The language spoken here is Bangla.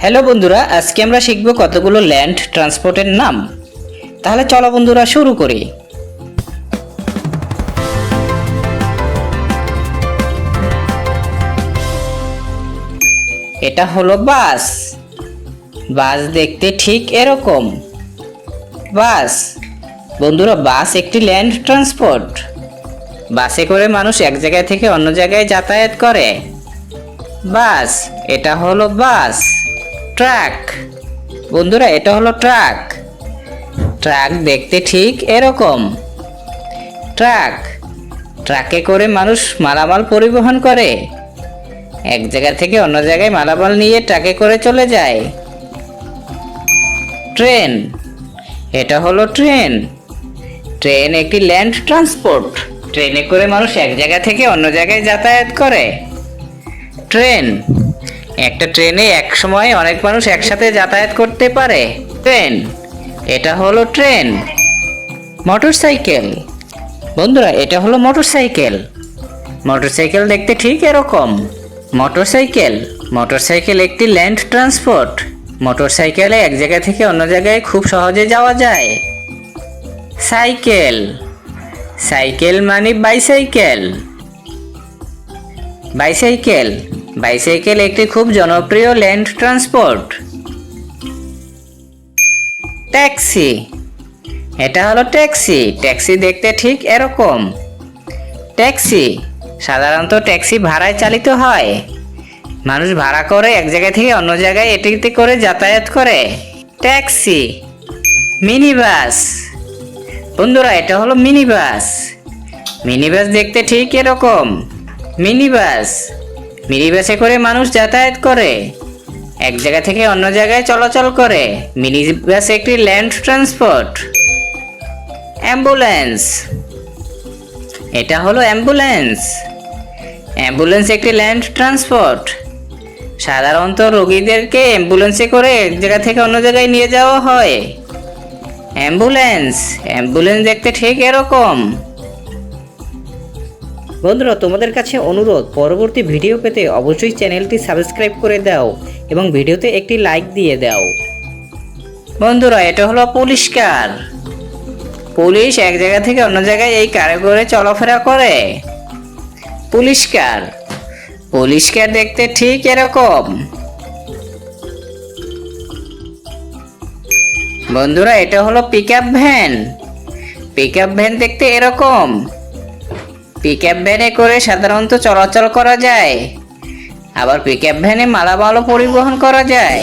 হ্যালো বন্ধুরা, আজকে আমরা শিখব কতগুলো ল্যান্ড ট্রান্সপোর্টের নাম। তাহলে চলো বন্ধুরা, শুরু করি। এটা হলো বাস। বাস দেখতে ঠিক এরকম। বাস। বন্ধুরা, বাস একটি ল্যান্ড ট্রান্সপোর্ট। বাসে করে মানুষ এক জায়গা থেকে অন্য জায়গায় যাতায়াত করে। বাস, এটা হলো বাস। ট্রাক। বন্ধুরা, এটা হলো ট্রাক। ট্রাক দেখতে ঠিক এরকম। ট্রাক। ট্রাকে করে মানুষ মালামাল পরিবহন করে। এক জায়গা থেকে অন্য জায়গায় মালামাল নিয়ে ট্রাকে করে চলে যায়। ট্রেন। এটা হলো ট্রেন। ট্রেন একটি ল্যান্ড ট্রান্সপোর্ট। ট্রেনে করে মানুষ এক জায়গা থেকে অন্য জায়গায় যাতায়াত করে। ট্রেন। একটা ট্রেনে এক সময় অনেক মানুষ একসাথে যাতায়াত করতে পারে। ট্রেন, এটা হলো ট্রেন। মোটরসাইকেল, বন্ধুরা, এটা হলো মোটরসাইকেল। মোটরসাইকেল দেখতে ঠিক এরকম। মোটরসাইকেল মোটরসাইকেল একটি ল্যান্ড ট্রান্সপোর্ট। মোটরসাইকেলে এক জায়গা থেকে অন্য জায়গায় খুব সহজে যাওয়া যায়। সাইকেল সাইকেল মানে বাইসাইকেল। বাইসাইকেল বাইসাইকেল একটি খুব জনপ্রিয় ল্যান্ড ট্রান্সপোর্ট। ট্যাক্সি। এটা হলো ট্যাক্সি। ট্যাক্সি দেখতে ঠিক এরকম। ট্যাক্সি। সাধারণত ট্যাক্সি ভাড়ায় চালিত হয়। মানুষ ভাড়া করে এক জায়গা থেকে অন্য জায়গায় এটিতে করে যাতায়াত করে। ট্যাক্সি। মিনি বাস বন্ধুরা, এটা হলো মিনি বাস মিনি বাস দেখতে ঠিক এরকম। মিনি বাস মিনি বাসে করে মানুষ যাতায়াত করে। এক জায়গা থেকে অন্য জায়গায় চলাচল করে। মিনি বাস একটি ল্যান্ড ট্রান্সপোর্ট। অ্যাম্বুলেন্স। এটা হলো অ্যাম্বুলেন্স। অ্যাম্বুলেন্স একটি ল্যান্ড ট্রান্সপোর্ট। সাধারণত রোগীদেরকে অ্যাম্বুলেন্সে করে এক জায়গা থেকে অন্য জায়গায় নিয়ে যাওয়া হয়। অ্যাম্বুলেন্স। অ্যাম্বুলেন্স দেখতে ঠিক এরকম। বন্ধুরা, তোমাদের কাছে অনুরোধ, পরবর্তী ভিডিও পেতে অবশ্যই চ্যানেলটি সাবস্ক্রাইব করে দাও এবং ভিডিওতে একটি লাইক দিয়ে দাও। বন্ধুরা, এটা হলো পুলিশ কার? পুলিশ এক জায়গা থেকে অন্য জায়গায় এই কারে করে চলাফেরা করে। পুলিশ কার? পুলিশ কার দেখতে ঠিক এরকম। বন্ধুরা, এটা হলো পিক ভ্যান পিক ভ্যান দেখতে এরকম। পিক আপ ভ্যানে করে সাধারণত চলাচল করা যায়। আবার পিক আপ ভ্যানে মালামালও পরিবহন করা যায়।